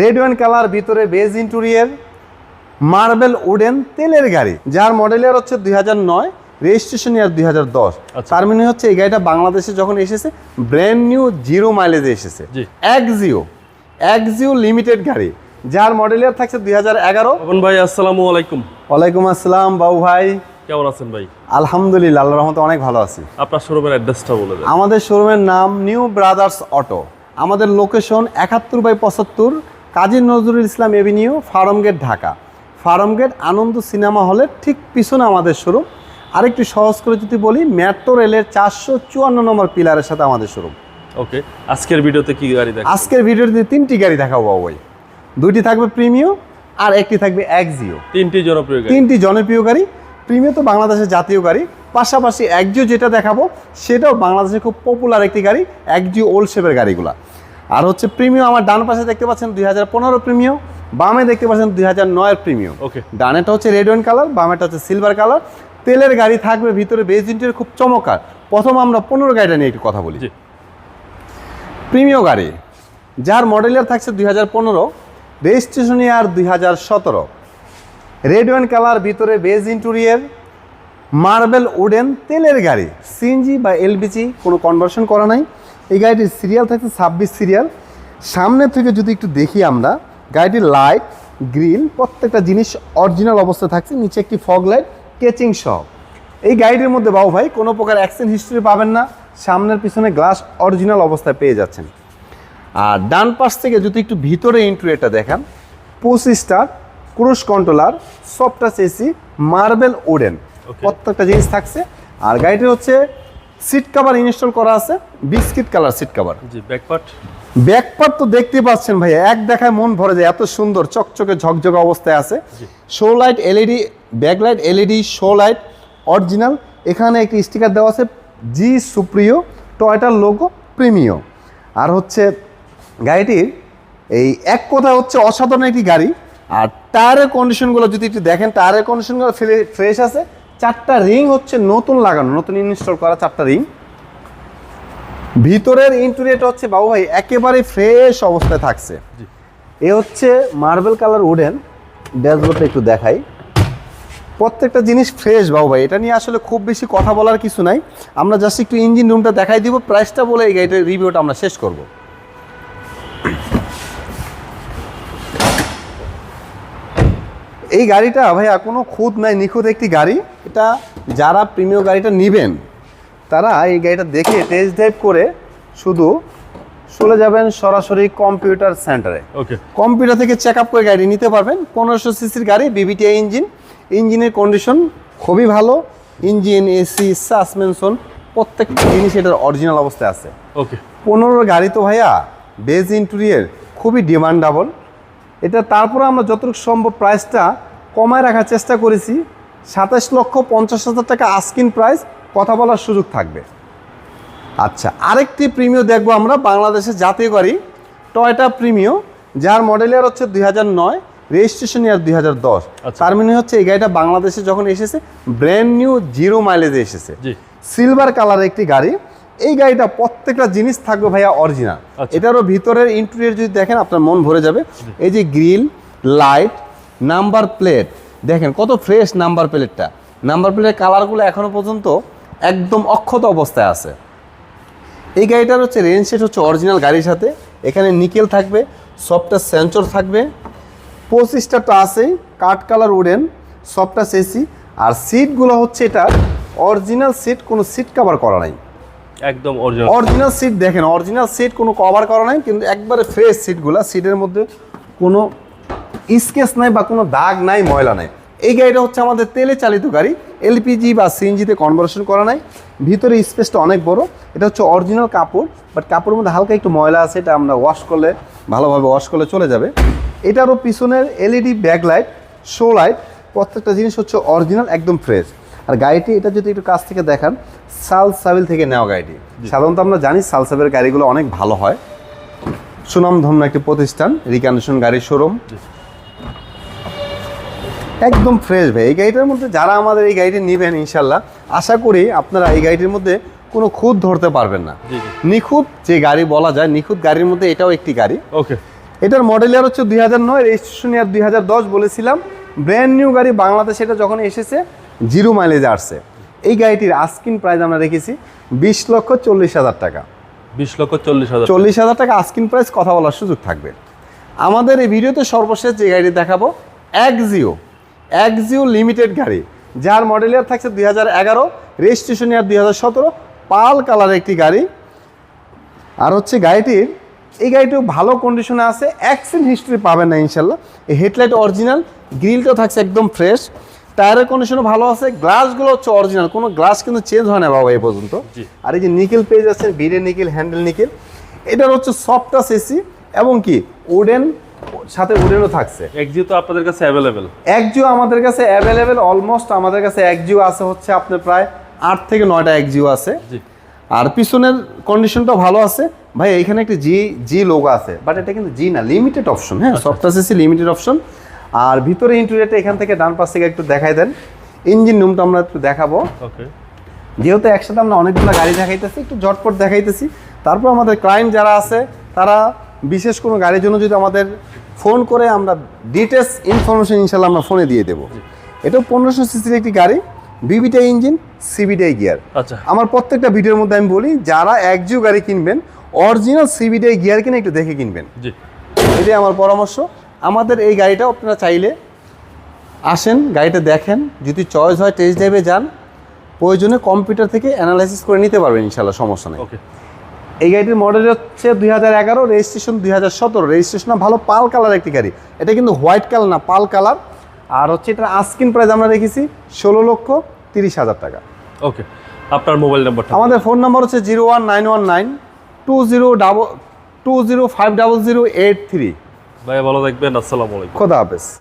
Red one colour ভিতরে beige interior marble wooden তেলের গাড়ি যার মডেলের হচ্ছে দুই হাজার নয় রেজিস্ট্রেশন ইয়ার দুই হাজার দশ। আচ্ছা। তার মানে হচ্ছে এই গাড়িটা বাংলাদেশে যখন এসেছে ব্র্যান্ড নিউ জিরো মাইলেজে এসেছে। এক জিও এক জিও লিমিটেড গাড়ি যার মডেলের থাকছে দুই হাজার এগারো। ভাই আসসালামু আলাইকুম। ওয়ালাইকুম আসসালাম বাবু ভাই। কেমন আছেন ভাই? আলহামদুলিল্লাহ আল্লাহ রহমতে অনেক ভালো আছি। আপনার শোরুমের অ্যাড্রেসটা বলে দেন। আমাদের শোরুমের নাম নিউ ব্রাদার্স অটো আমাদের লোকেশন একাত্তর বাই পঁচাত্তর Kazi Nazrul Islam avenue farm gate Dhaka. Farm gate Ananda cinema হলের ঠিক পিছনে আমাদের শোরুম। আরেকটু সহজ করে যদি বলি মেট্রো রেলের চারশো চুয়ান্ন নম্বর পিলারের সাথে আমাদের শোরুম। ওকে আজকের ভিডিওতে কি গাড়ি দেখ আজকের ভিডিওতে তিনটি গাড়ি দেখাবো বাবু দুইটি থাকবে প্রিমিও আর একটি থাকবে এক্সিও। তিনটি জনপ্রিয় তিনটি জনপ্রিয় গাড়ি প্রিমিও তো বাংলাদেশের জাতীয় গাড়ি। পাশাপাশি একজিও যেটা দেখাবো সেটাও বাংলাদেশে খুব পপুলার একটি গাড়ি একজিও ওল্ড শেপের গাড়িগুলা। আর হচ্ছে প্রিমিও আমার ডান পাশে দেখতে পাচ্ছেন দুই হাজার পনেরো প্রিমিও বামে দেখতে পাচ্ছেন দুই হাজার নয়ের প্রিমিও ওকে। ডানেটা হচ্ছে রেড ওয়ান কালার বামেটা হচ্ছে সিলভার কালার তেলের গাড়ি থাকবে ভিতরে বেজ ইন্টেরিয়র খুব চমৎকার। প্রথম আমরা পনেরো গাড়িটা নিয়ে একটু কথা বলি। প্রিমিয় গাড়ি যার মডেল মডেলের থাকছে দুই হাজার পনেরো রেজিস্ট্রেশন ইয়ার দুই হাজার সতেরো। রেড ওয়ান কালার ভিতরে বেজ ইন্টুরিয়ার মার্বেল উডেন তেলের গাড়ি সিএনজি বা এলপিজি কোনো কনভার্সন করা নাই। এই গাড়িটির সিরিয়াল থাকছে ছাব্বিশ সিরিয়াল সামনে থেকে যদি একটু দেখি আমরা গাড়িটির লাইট গ্রিল প্রত্যেকটা জিনিস অরিজিনাল অবস্থায় থাকছে নিচে একটি ফগ লাইট কেচিং সহ এই গাড়িটির মধ্যে বাবু ভাই কোনো প্রকার অ্যাক্সিডেন্ট হিস্ট্রি পাবেন না সামনের পিছনে গ্লাস অরিজিনাল অবস্থায় পেয়ে যাচ্ছেন। আর ডান পাশ থেকে যদি একটু ভিতরে ইন্টুরিয়ারটা দেখান পঁচিশ স্টার ক্রুশ কন্ট্রোলার সফটাস এসি মার্বেল ওডেন প্রত্যেকটা জিনিস থাকছে। আর গাড়িটি হচ্ছে সিট কাভার ইনস্টল করা আছে বিস্কিট কালার সিট কাভার জি ব্যাকপার্ট ব্যাকপার্ট তো দেখতে পাচ্ছেন ভাই এক দেখায় মন ভরে যায় এত সুন্দর চকচকে ঝকঝকে অবস্থায় আছে। Show light LED backlight LED show light original এখানে একটি স্টিকার দেওয়া আছে জি সুপ্রিয় টয়টার লোগো প্রিমিও আর হচ্ছে গাড়িটির এই এক কথা হচ্ছে অসাধারণ একটি গাড়ি। আর টায়ারের কন্ডিশনগুলো যদি একটু দেখেন টায়ারের কন্ডিশনগুলো ফ্রেশ আছে। চারটা রিং হচ্ছে নতুন লাগানো নতুন ইনস্টল করা চারটা রিং। ভিতরের ইন্টেরিয়রটা হচ্ছে বাবু ভাই একেবারে ফ্রেশ অবস্থায় থাকছে। এ হচ্ছে মার্বেল কালার উডেন ড্যাশবোর্ডটা একটু দেখাই। প্রত্যেকটা জিনিস ফ্রেশ বাবু ভাই এটা নিয়ে আসলে খুব বেশি কথা বলার কিছু নাই। আমরা জাস্ট একটু ইঞ্জিন রুমটা দেখাই দিব প্রাইসটা বলে এই গাড়িটার রিভিউটা আমরা শেষ করব। এই গাড়িটা ভাইয়া কোনো খুদ নাই নিখুঁত একটি গাড়ি। এটা যারা প্রিমিয় গাড়িটা নেবেন তারা এই গাড়িটা দেখে টেস্ট ড্রাইভ করে শুধু চলে যাবেন সরাসরি কম্পিউটার সেন্টারে ওকে কম্পিউটার থেকে চেক আপ করে গাড়ি নিতে পারবেন। পনেরোশো সিসির গাড়ি বিবিটিআই ইঞ্জিন ইঞ্জিনের কন্ডিশন খুবই ভালো। ইঞ্জিন এসি সাসপেনশন প্রত্যেকটা জিনিস এটার অরিজিনাল অবস্থায় আছে। ওকে পনেরো গাড়ি তো ভাইয়া বেজ ইন্টেরিয়ার খুবই ডিমান্ডাবল এটা তারপরে আমরা যতটুকু সম্ভব প্রাইসটা কমায় রাখার চেষ্টা করেছি। সাতাশ লক্ষ পঞ্চাশ হাজার টাকা আস্কিন প্রাইস কথা বলার সুযোগ থাকবে। আচ্ছা আরেকটি প্রিমিয় দেখব আমরা বাংলাদেশের জাতীয় গাড়ি টয়টা প্রিমিয় যার মডেলের হচ্ছে দুই হাজার নয় রেজিস্ট্রেশন ইয়ার দুই হাজার দশ। আচ্ছা। তার মানে হচ্ছে এই গাড়িটা বাংলাদেশে যখন এসেছে ব্র্যান্ড নিউ জিরো মাইলেজে এসেছে। সিলভার কালারের একটি গাড়ি। এই গাড়িটা প্রত্যেকটা জিনিস থাকবে ভাইয়া অরিজিনাল আচ্ছা। এটারও ভিতরের ইন্টেরিয়র যদি দেখেন আপনার মন ভরে যাবে। এই যে গ্রিল লাইট নাম্বার প্লেট দেখেন কত ফ্রেশ নাম্বার প্লেটটা নাম্বার প্লেটের কালারগুলো এখনও পর্যন্ত একদম অক্ষত অবস্থায় আছে। এই গাড়িটার হচ্ছে রেঞ্জ সেট হচ্ছে অরিজিনাল গাড়ির সাথে। এখানে নিকেল থাকবে সফটওয়্যার সেন্সর থাকবে। পঁচিশটা আছেই কাঠ কালার উডেন সফটওয়্যার এসি আর সিটগুলো হচ্ছে এটা অরিজিনাল সিট কোনো সিট কভার করা নাই। একদম অরিজিনাল অরিজিনাল সিট দেখেন অরিজিনাল সিট কোনো কভার করা নাই কিন্তু একবারে ফ্রেশ সিটগুলো সিটের মধ্যে কোনো স্কেচ নাই বা কোনো দাগ নাই ময়লা নাই। এই গাড়িটা হচ্ছে আমাদের তেলে চালিত গাড়ি। এলপিজি বা সিএনজিতে কনভার্সন করা নাই। ভিতরে স্পেসটা অনেক বড়। এটা হচ্ছে অরিজিনাল কাপড় বাট কাপড়ের মধ্যে হালকা একটু ময়লা আছে এটা আমরা ওয়াশ করলে ভালোভাবে ওয়াশ করলে চলে যাবে। এটারও পিছনের এলইডি ব্যাকলাইট শো লাইট প্রত্যেকটা জিনিস হচ্ছে অরিজিনাল একদম ফ্রেশ আর গাড়িটি এটা যদি একটু কাছ থেকে দেখান সাল সাবিল থেকে নেওয়া গাড়িটি। সাধারণত আমরা জানি সাল সাবিলের গাড়িগুলো অনেক ভালো হয়। সুনামধন্য একটি প্রতিষ্ঠান রিকন্ডিশন গাড়ির শোরুম একদম ফ্রেশ ভাই। এই গাড়িটার মধ্যে যারা আমাদের এই গাড়িটি নেবেন ইনশাল্লাহ আশা করি আপনারা এই গাড়িটির মধ্যে কোনো খুঁত ধরতে পারবেন না। নিখুঁত যে গাড়ি বলা যায় নিখুঁত গাড়ির মধ্যে এটাও একটি গাড়ি। ওকে। এটার মডেল ইয়ার হচ্ছে দুই হাজার নয় রেজিস্ট্রেশন ইয়ার দুই হাজার দশ বলেছিলাম। ব্র্যান্ড নিউ গাড়ি বাংলাদেশে এটা যখন এসেছে জিরো মাইলেজে আসছে। এই গাড়িটির আস্কিন প্রাইস আমরা রেখেছি বিশ লক্ষ চল্লিশ হাজার টাকা। বিশ লক্ষ চল্লিশ হাজার চল্লিশ হাজার টাকা আস্কিন প্রাইস কথা বলার সুযোগ থাকবে। আমাদের এই ভিডিওতে সর্বশেষ যে গাড়িটি দেখাবো একজিও একজিও লিমিটেড গাড়ি যার মডেল ইয়ার থাকছে দুই হাজার এগারো রেজিস্ট্রেশন ইয়ার দুই হাজার সতেরো পাল কালার একটি গাড়ি। আর হচ্ছে গাড়িটির এই গাড়িটিও ভালো কন্ডিশনে আছে অ্যাক্সিডেন্ট হিস্ট্রি পাবেন না ইনশাল্লাহ। এই হেডলাইট অরিজিনাল গ্রিলটাও থাকছে একদম ফ্রেশ টায়ারের কন্ডিশনও ভালো আছে গ্লাসগুলো হচ্ছে অরিজিনাল কোনো গ্লাস কিন্তু চেঞ্জ হয় না বাবা এই পর্যন্ত। আর এই যে নিকেল পেজ আছে বিড়ে নিকেল হ্যান্ডেল নিকেল এটার হচ্ছে সফটাস এসি এবং কি উডেন সাথে উডেনও থাকছে। একজিও তো আপনাদের কাছে অ্যাভেলেবেল একজিও আমাদের কাছে অ্যাভেলেবেল অলমোস্ট আমাদের কাছে একজিও আছে হচ্ছে আপনার প্রায় আট থেকে নয়টা একজিও আছে। আর পিছনের কন্ডিশনটাও ভালো আছে। ভাই এইখানে একটা জি জি লোগো আছে বাট এটা কিন্তু জি না লিমিটেড অপশন হ্যাঁ? এসি লিমিটেড অপশন আর ভিতরে ইন্টেরিয়রটা এখান থেকে ডান পাশ থেকে একটু দেখাই দেন। ইঞ্জিন রুমটা আমরা একটু দেখাবো। ওকে যেহেতু একসাথে আমরা অনেকগুলো গাড়ি দেখাইতেছি একটু ঝটপট দেখাইতেছি। তারপর আমাদের ক্লায়েন্ট যারা আছে তারা বিশেষ কোনো গাড়ির জন্য যদি আমাদের ফোন করে আমরা ডিটেলস ইনফরমেশন ইনশাল্লাহ আমরা ফোনে দিয়ে দেবো। এটাও পনেরোশো সিসির একটি গাড়ি বিবিটাই ইঞ্জিন সিবিটাই গিয়ার আচ্ছা। আমার প্রত্যেকটা ভিডিওর মধ্যে আমি বলি যারা একজিও গাড়ি কিনবেন অরিজিনাল সিবিটাই গিয়ার কিনে একটু দেখে কিনবেন। এটাই আমার পরামর্শ আমাদের এই গাড়িটাও আপনারা চাইলে আসেন গাড়িটা দেখেন যদি চয়েস হয় টেস্ট ড্রাইভে যান প্রয়োজনে কম্পিউটার থেকে অ্যানালাইসিস করে নিতে পারবেন ইনশাল্লাহ সমস্যা নেই। ওকে এই গাড়িটির মডেল হচ্ছে দুই হাজার এগারো রেজিস্ট্রেশন দুই হাজার সতেরো। রেজিস্ট্রেশন ভালো পাল কালার একটি গাড়ি। এটা কিন্তু হোয়াইট কালার না পাল কালার আর হচ্ছে এটার আস্কিন প্রাইস আমরা রেখেছি ষোলো লক্ষ তিরিশ হাজার টাকা। ওকে আপনার মোবাইল নাম্বারটা আমাদের ফোন নাম্বার হচ্ছে zero one nine one nine two zero double two zero five double zero eight three ভাই ভালো থাকবেন আসসালামু আলাইকুম। খোদা হাফেজ।